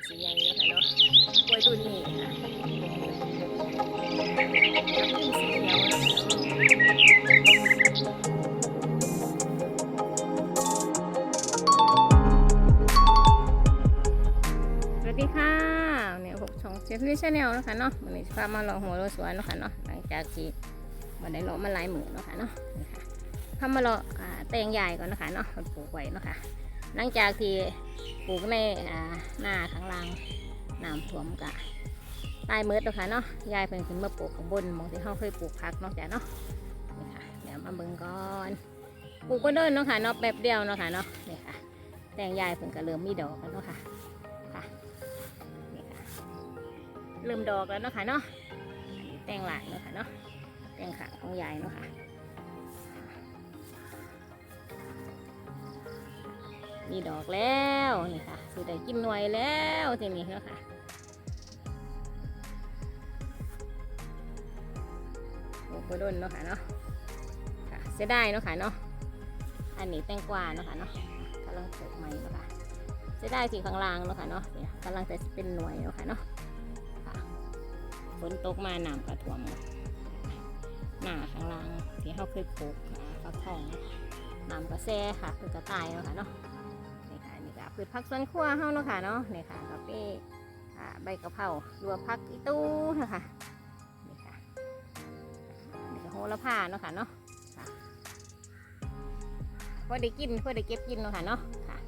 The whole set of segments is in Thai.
เป็นสีใหญ่แล้วค่ะเนาะกล้วยต้นนี้ค่ะขึ้นสีเขียวแล้วค่ะสวัสดีค่ะเนี่ยพบช่องเชฟลี่ชาแนลนะคะเนาะวันนี้พามาลองหัวโรสวนนะคะเนาะหลังจากที่มาได้ลาะมาหลายหมื่นนะคะเนาะพามาลอ่าแตงใหญ่ก่อนนะคะเนาะปลูกไว้นะคะ หลังจากที่ปลูกในหน้าข้างล่างน้ำท่วมกะตายเมิดแล้วค่ะเนาะยายเพิ่นขึ้นมาปลูกข้างบนมองที่เขาเคยปลูกผักนาะจ้ะเนาะนี่ค่ะเดี๋ยวมาเบิ่งก่อนปลูกก็เดินเนาะค่ะเนาะแป๊บเดียวเนาะค่ะเนาะนี่ค่ะแตงยายเพิ่นก็เริ่มมีดอกแล้วเนาะค่ะค่ะนี่ค่ะเริ่มดอกแล้วเนาะค่ะเนาะแตงหลายเนาะค่ะเนาะแตงขางของยายเนาะค่ะ มีดอกแล้วนี่ค่ะสิได้กินหน่วยแล้วทีนี้เนาะค่ะโอ้โหดนเนาะค่ะเนาะค่ะเสียดายเนาะค่ะเนาะอันนี้แตงกวาเนาะค่ะเนาะกำลังปลูกใหม่เนาะค่ะเสียดายสีข้างล่างเนาะค่ะเนาะเนี่ยกำลังจะเป็นหน่วยเนาะค่ะเนาะค่ะฝนตกมาน้ำก็ท่วมหน้าข้างล่างที่เขาเคยปลูกฟักทองน้ำก็แซ่ค่ะคือกระต่ายเนาะค่ะเนาะ พืชผักสวนครัวเฮาเนาะค่ะเนาะนี่ค่ะกาแฟใบกะเพรารัวผักอีตู้นะคะนี่ค่ะนี่ก็โหระพาเนาะค่ะเนาะพอได้กินพอได้เก็บกินเนาะค่ะเนาะค่ะ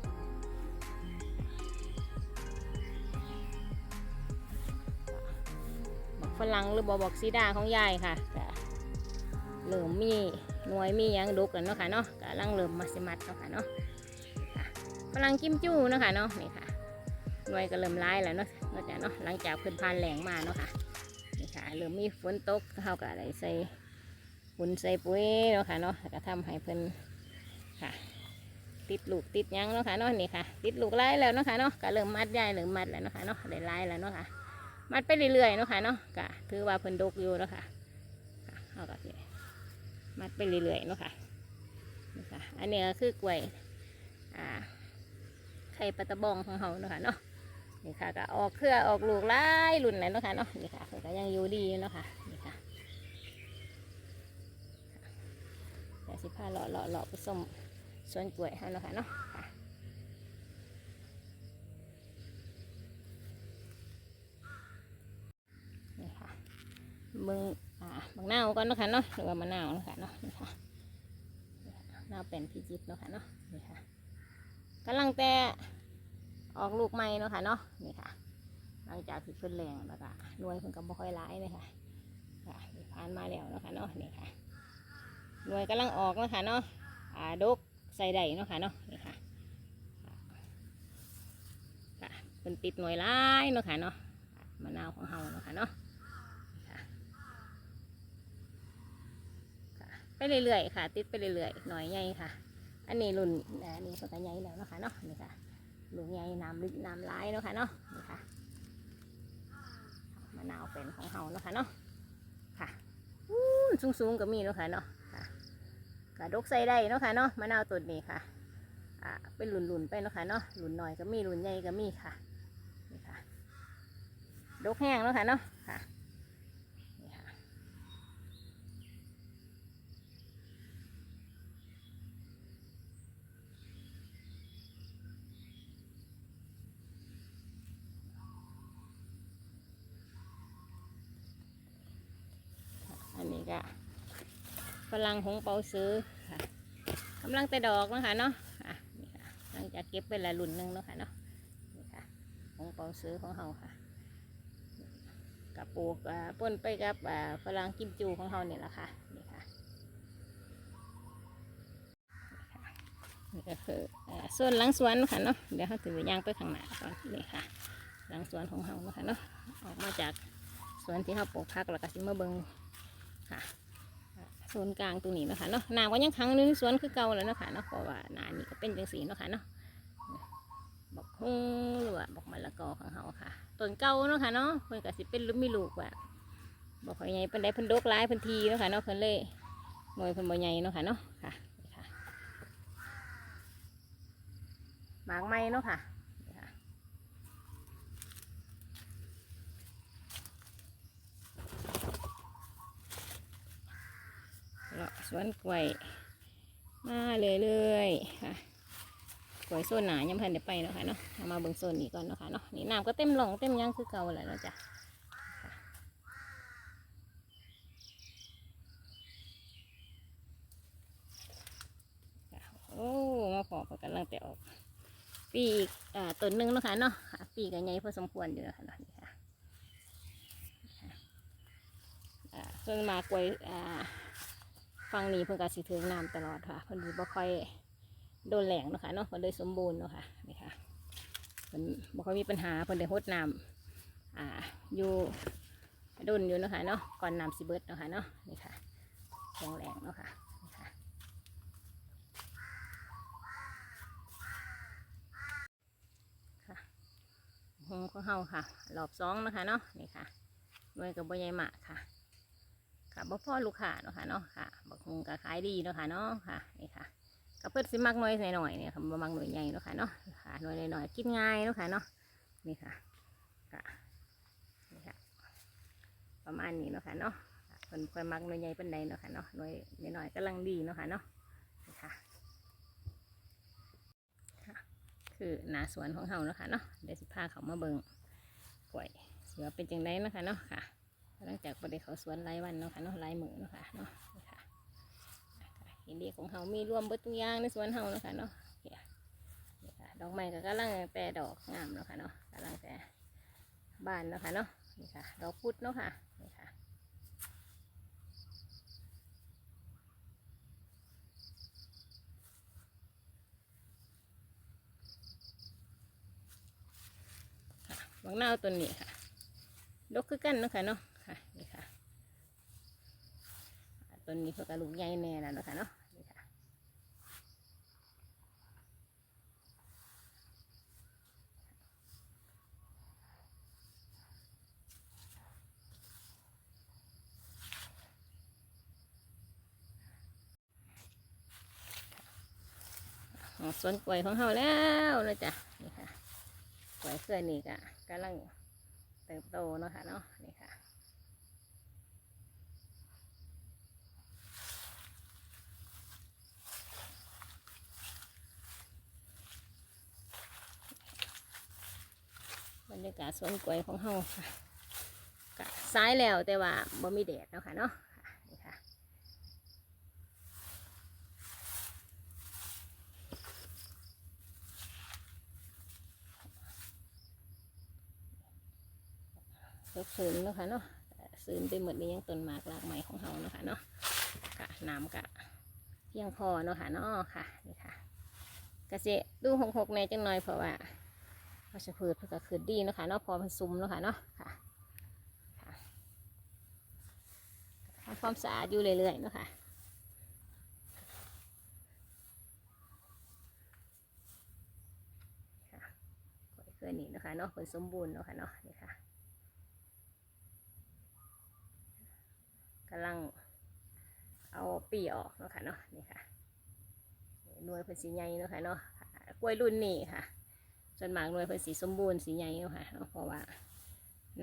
บอกฝรั่งหรือบอกบอกซีดาของยายค่ะก็เริ่มมีหน่วยมียังดุกกันเนาะค่ะเนาะกำลังเริ่มมาสิมัดเนาะค่ะเนาะ ฝรั่งกิมจูเนาะค่ะเนาะนี่ค่ะหน่วยก็เริ่มร้ายแล้วเนาะเนาะจ้ะเนาะหลังจากพิ่นพานแหลงมาเนาะค่ะนี่ค่ะเริ่มมีฝนตกเขาก็ได้ใส่ฝุ่นใส่ปุ๋ยเนาะค่ะเนาะก็ทำให้เพิ่นค่ะ ติดลูกติดยังเนาะค่ะเนาะนี่ค่ะ ติดลูกไล่แล้วเนาะค่ะเนาะก็เริ่มมัดใหญ่เริ่มมัดแล้วเนาะค่ะเนาะได้ไล่แล้วเนาะค่ะ มัดไปเรื่อยๆเนาะค่ะเนาะก็ถือว่าเพิ่นดกอยู่เนาะค่ะเอาก็สิมัดไปเรื่อยๆเนาะค่ะนี่ค่ะ อันนี้ก็คือกล้วยอ่า ข่ปลาตะบองของเขาเนาะค่ะเนาะนี่ค่ะก็ออกเครือออกลูกหลายรุ่นแล้วเนาะค่ะเนาะนี่ค่ะก็ยังอยู่ดีเนาะค่ะนี่ค่ะแต่สิพาเลาะเลาะเลาะไปส้มสวนกล้วยเขาเนาะค่ะเนาะค่ะนี่ค่ะมึงอ่าบางนาวก่อนเนาะค่ะเนาะหรือว่ามะนาวเนาะค่ะเนาะนี่ค่ะนี่ค่ะนาวเป็นพิจิตรเนาะค่ะเนาะนี่ค่ะกำลังแต่ ออกลูกใหม่เนาะค่ะเนาะนี่ค่ะ หลังจากที่เพิ่นแรงแล้วก็หน่วยเพิ่นก็บ่ค่อยร้ายเลยค่ะค่ะผ่านมาแล้วเนาะค่ะเนาะนี่ค่ะหน่วยกำลังออกเนาะค่ะเนาะอ่าดกใส่ได้เนาะค่ะเนาะนี่ค่ะค่ะเพิ่นติดหน่วยร้ายเนาะค่ะเนาะมะนาวของเฮาเนาะค่ะเนาะค่ะไปเรื่อยๆค่ะ ติดไปเรื่อยๆหน่อยใหญ่ค่ะ อันนี้รุ่นอันนี้ก็ใหญ่แล้วนะคะเนาะนี่ค่ะ รุ่นใหญ่น้ำลึกน้ำร้ายเนาะค่ะเนาะนี่ค่ะมะนาวเป็นของเฮาเนาะค่ะเนาะค่ะสูงสูงๆก็มีเนาะค่ะเนาะค่ะกระดกใส่ได้เนาะค่ะเนาะมะนาวต้นนี้ค่ะอ่าเป็นหลุนๆไปเนาะค่ะเนาะหลุนหน่อยก็มีหลุนใหญ่ก็มีค่ะนี่ค่ะดกแห้งเนาะค่ะเนาะค่ะนี่ค่ะ อันนี้ก็ฝรั่งหงเปาซื้อค่ะกำลังแต่ดอกนะคะเนาะอะนี่ค่ะหลังจากเก็บไปละรุ่นหนึ่งเนาะค่ะเนาะนี่ค่ะหงเปาซื้อของเราค่ะกับปลูกอ่าปนไปกับฝรั่งกิมจูของเราเนี่ยแหละค่ะนี่ค่ะนี่ก็คือส่วนหลังสวนนะค่ะเนาะเดี๋ยวเขาถือย่างไปข้างหน้าก่อนนี่ค่ะ หลังสวนของเราเนาะค่ะเนาะออกมาจากสวนที่เขาปลูกผักแล้วก็สิมาเบิง ค่ะโซนกลางตรงนี้นะคะเนาะน้ำก็ยังขังอยู่ในสวนคือเก่าแล้วนะคะเนาะเพราะว่านานี่ก็เป็นจังสีเนาะค่ะเนาะบอกฮงหรือว่าบอกมะละกอของเขาค่ะต้นเก่าเนาะค่ะเนาะเพิ่นก็สิเป็นลูกมีลูกว่าบอกเขาใหญ่เพิ่นได้เพิ่นดกหลายเพิ่นทีเนาะค่ะเนาะเพิ่นเลยหน่วยเพิ่นบ่ใหญ่เนาะค่ะเนาะค่ะหมากไม้เนาะค่ะ วนกล้วย มาเรื่อยๆค่ะกล้วยโซนหนายังพันเดี๋ยวไปเนาะค่ะเนาะเอามาเบิ่งโซนนี้ก่อนเนาะค่ะเนาะนี่น้ำก็เต็มหลงเต็มยังคือเก่าแหละเนาะจ้ะโอ้มาพอกันกำลังแต่ออก ปีกอ่าต้นหนึ่งเนาะคะเนาะค่ะปีกใหญ่พอสมควรอยู่นะคะเนาะนี่ค่ะอ่าส่วนมากกล้วยอ่า ฟังนี้เพิ่นก็สิถึงน้ำตลอดค่ะเพิ่นบ่ค่อยโดนแหลงเนาะค่ะเนาะเพิ่นเลยสมบูรณ์เนาะค่ะนี่ค่ะเพิ่นบ่ค่อยมีปัญหาเพิ่นได้รดน้ำอ่าอยู่โดนอยู่เนาะค่ะเนาะก่อนน้ำสิเบิดเนาะค่ะเนาะนี่ค่ะแข็งแรงเนาะค่ะนี่ค่ะหงของเฮาค่ะรอบสองนะคะเนาะนี่ค่ะหน่วยกับใบ่ใหญ่มากค่ะ ค่ะบ่พอลูกค้าเนาะค่ะเนาะค่ะบักฮงก็ขายดีเนาะค่ะเนาะค่ะนี่ค่ะก็เพิ่นสิมักน่วยหน่อยเนี่ยค่ะบ่มักหน่วยใหญ่เนาะค่ะเนาะค่ะหน่วยหน่อยกินง่ายเนาะค่ะเนาะนี่ค่ะค่ะนี่ค่ะ ประมาณนี้เนาะค่ะเนาะค่ะเพิ่นค่อยมักหน่วยใหญ่เปานใดเนาะค่ะเนาะหน่วยน้อยๆกำลังดีเนาะค่ะเนาะนี่ค่ะคือหนาสวนของเฮาเนาะค่ะเนาะเดี๋ยวสิพาเขามาเบิงกล้วยเสือเป็นจังไดเนาะค่ะเนาะค่ะ หลังจากประเดี๋ยวเขาสวนรายวันเนาะค่ะเนาะรายมือเนาะค่ะเนาะนี่ค่ะเห็นดีของเฮามีรวมเบิดทุกย่างในสวนเฮาเนาะค่ะเนาะเนี่ค่ะดอกไม้ก็กำลังแต่ดอกงามเนาะค่ะเนาะกำลังแต่บานเนาะค่ะเนาะนี่ค่ะดอกพุดเนาะค่ะนี่ค่ะบางนาวต้นนี้ค่ะดกคือกันเนาะค่ะเนาะ ค่ะนี่ค่ะต้นนี้เพื่อกระลูกใหญ่แน่แล้วเนะคะเนาะนี่ค่ะอ๋อสวนกล้วยของเฮาแล้วนะจ๊ะนี่ค่ะกล้วยเครือนี่ก็กำลังเติบโตเนาะค่ะเนาะนี่ค่ะ บรรยากาศสวนกล้วยของเฮาค่ะกะซ้ายแล้วแต่ว่าบ่มีแดดเนาะค่ะเนาะนี่ค่ะยกศูนะค่ะเนาะศูนย์ไปหมดเลยยังต้นหมากลากใหม่ของเฮาเนาะค่ะเนาะค่ะน้ำกะเพียงพอเนาะค่ะเนาะค่ะนี่ค่ะกษตรดูหกหกในจังหน่อยเพราะว่า วัชพืชเพิ่นก็คือดีนะคะเนาะพอมันซุมนะคะเนาะค่ะทำความสะอาดอยู่เรื่อยๆนะคะค่ะปล่อยเพื่อนนี่นะคะเนาะผลสมบูรณ์นะคะเนาะนี่ค่ะกำลังเอาปีออกนะคะเนาะนี่ค่ะหน่วยเพิ่นสีใหญ่นะคะเนาะค่ะกล้วยรุ่นนี้ค่ะ ส่วนมากหน่วยเพิ่นสีสมบูรณ์สีใหญ่เนาะค่ะเนาเพราะว่า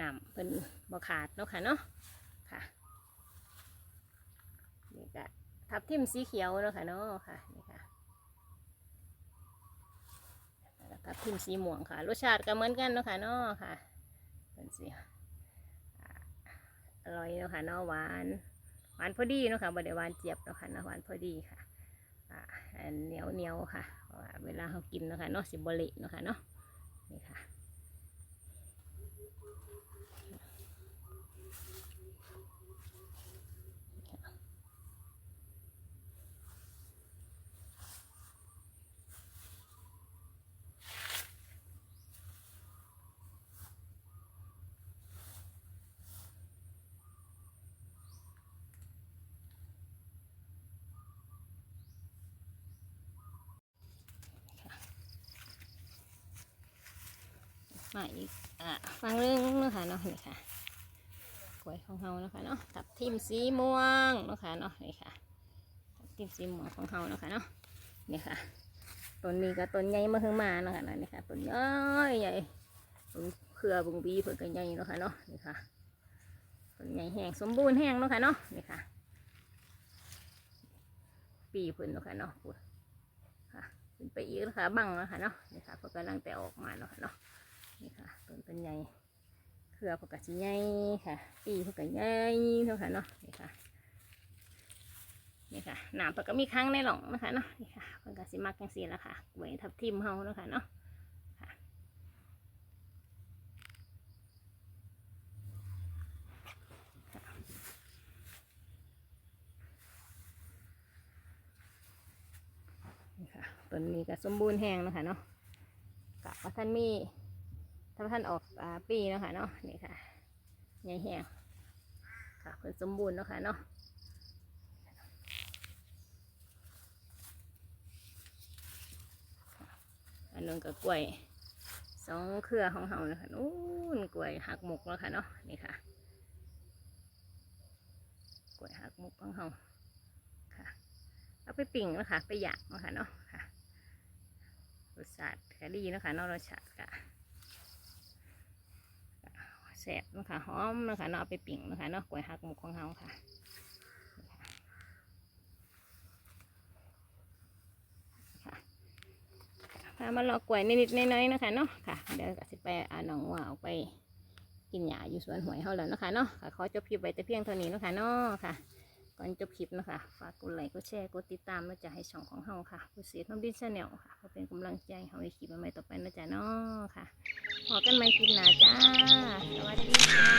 นำเพิ่นบ่ขาดเนาะค่ะเนาะค่ะนี่ก็ทับทิมสีเขียวเนาะค่ะเนาะค่ะนี่ค่ะแล้วทับทิมสีม่วงค่ะ รสชาติก็เหมือนกันเนาะค่ะเนาะค่ะเป็นสีอร่อยเนาะค่ะเนาะหวานหวานพอดีเนาะค่ะบริวานเจี๊ยบเนาะค่ะเนาะหวานพอดีค่ะ เหนียวเหนียวค่ะ เวลาเขากินนะคะเนาะสิบเละเนาะค่ะเนาะนี่ค่ะ มาอีกอ่าฟังเรื่องนะคะเนาะนี่ค่ะกล้วยของเฮานะคะเนาะกับทิมสีม่วงนะคะเนาะนี่ค่ะทิมสีม่วงของเฮานะคะเนาะนี่ค่ะต้นนี้ก็ต้นใหญ่มาเพิ่งมาเนาะค่ะนี่ค่ะต้นใหญ่ใหญ่ต้นเครือบุงบีเพิ่นก็ใหญ่เนาะค่ะเนาะนี่ค่ะต้นใหญ่แห้งสมบูรณ์แห้งเนาะค่ะเนาะนี่ค่ะ ปีเพิ่นเนาะค่ะเนาะค่ะเป็นไปอีกแล้วค่ะบังแล้วค่ะเนาะนี่ค่ะเพิ่นกำลังแต่ออกมาเนาะค่ะเนาะ นี่ค่ะต้นเป็นใหญ่เครือเพิ่นก็สิใหญ่ค่ะ ปีเพิ่นก็ใหญ่เนาะค่ะเนาะนี่ค่ะนี่ค่ะหน้ำเพิ่นก็มีครั้งในหลงนะคะเนาะนี่ค่ะเพิ่นก็สิมักจังซี่ละค่ะไว้ทับทิมเฮาเนาะค่ะเนาะนี่ค่ะต้นนี้ก็สมบูรณ์แห้งนะคะเนาะกะว่าท่านมี ถ้าท่านออกอ่าปีเนาะค่ะเนาะนี่ค่ะใหญ่แห้งค่ะเพิ่นสมบูรณ์เนาะค่ะเนาะอันนู้นก็กล้วยสองเครือของเฮานะคะนู้นกล้วยหักหมกแล้วค่ะเนาะนี่ค่ะกล้วยหักหมกของเฮาค่ะเอาไปปิ่งนะคะไปหยางนะคะเนาะค่ะรสชาติก็ดีเนาะคะเนาะรสชาติก็ แซ่บนะคะหอมนะคะเนาะเอาไปปิ่งนะคะเนาะกล้วยหักหมุกของเฮาค่ะค่ะพามาลอกกล้วยนิดๆน้อยๆนะคะเนาะค่ะเดี๋ยวก็สิไปอาน้องว่าเอาไปกินหญ้าอยู่สวนหวยเฮาแล้วนะคะเนาะค่ะขอจบคลิปไว้แต่เพียงเท่านี้นะคะเนาะค่ะก่อนจบคลิปนะคะฝากกดไลค์กดแชร์กดติดตามนะจ๊ะให้ช่องของเฮาค่ะผู้เสียน้องดินชาแนลค่ะเพื่อเป็นกำลังใจให้เฮาในคลิปใหม่ต่อไปนะจ๊ะเนาะค่ะ พอกันใหม่คลิปหน้าจ้า สวัสดีค่ะ